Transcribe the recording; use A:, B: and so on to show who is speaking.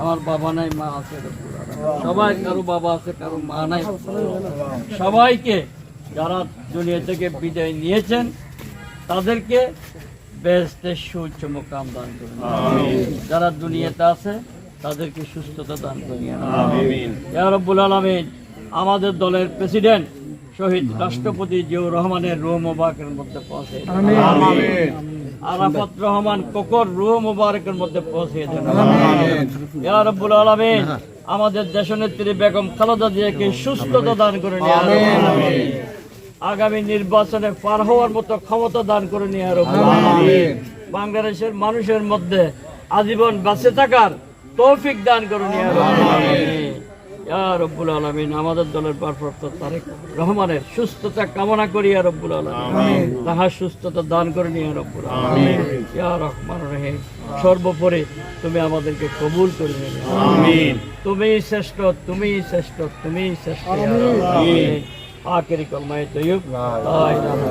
A: আমার বাবা নাই মা আছে সবাই কারও বাবা আছে কারও মা নাই। সবাইকে যারা দুনিয়া থেকে বিদায় নিয়েছেন তাদেরকে বেহেস্তের সুউচ্চ মোকাম দান করুন। যারা দুনিয়াতে আছে তাদেরকে সুস্থতা দান করুন। ইয়া রব্বুল আলামিন আমাদের দলের প্রেসিডেন্ট শহীদ রাষ্ট্রপতি জিয়াউর রহমানের রুহ মোবারকের মধ্যে পৌঁছে আরাফাত রহমান কোকর রুহ মোবারকের মধ্যে পৌঁছে দেন ইয়া রব্বুল আলামিন আমাদের দেশনেত্রী বেগম খালেদা জিয়াকে সুস্থতা দান ইয়া রব্বুল আগামী নির্বাচনে পার হওয়ার মতো ক্ষমতা দান করে নিয়ে বাংলাদেশের মানুষের মধ্যে আজীবন বাঁচে থাকার তৌফিক দান করুন ইয়া রব্বুল আলামিন রব্বুল আলামিন আমাদের দলের ভারপ্রাপ্ত তারেক রহমানের সুস্থতা কামনা করি ইয়া রব্বুল আলামিন। তাহার সুস্থতা দান করুন ইয়া রব্বুল আলামিন। ইয়া রহমান রহিম সর্বোপরি তুমি আমাদেরকে কবুল করে নেবে তুমি শ্রেষ্ঠ তুমি শ্রেষ্ঠ তুমি শ্রেষ্ঠ আখেরি কলমায়ে ইলাহা